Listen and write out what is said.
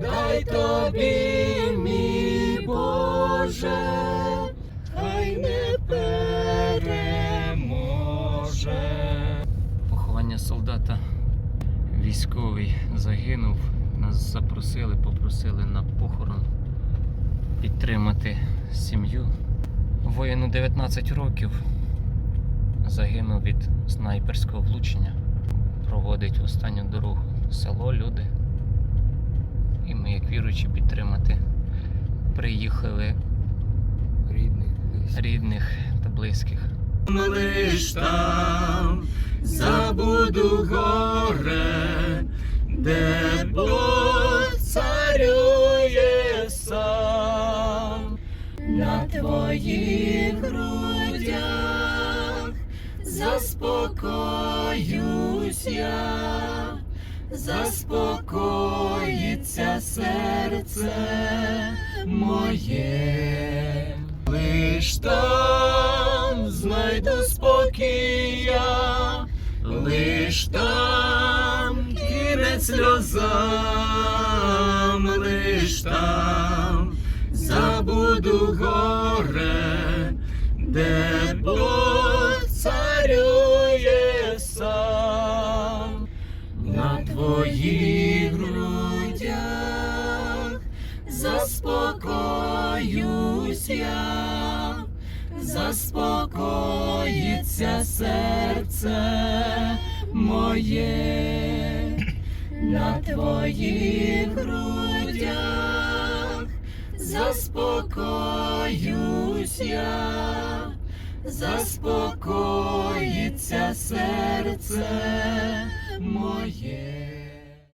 дай тобі, мій Боже, хай не переможе. Поховання солдата військовий загинув. Нас запросили, попросили на похорон підтримати сім'ю. Воїну 19 років загинув від снайперського влучення. Проводить останню дорогу село люди. Віруючі, підтримати приїхали Рідний рідних та близьких. лиш там забуду горе, де Бог царює сам. На твоїх грудях заспокоюсь я, заспокоїться серце моє. Лиш там знайду спокія, лиш там кінець сльозам, лиш там забуду горе, де Бог заспокоюсь я, заспокоїться серце моє. На твоїх грудях, заспокоюсь я, заспокоїться серце моє.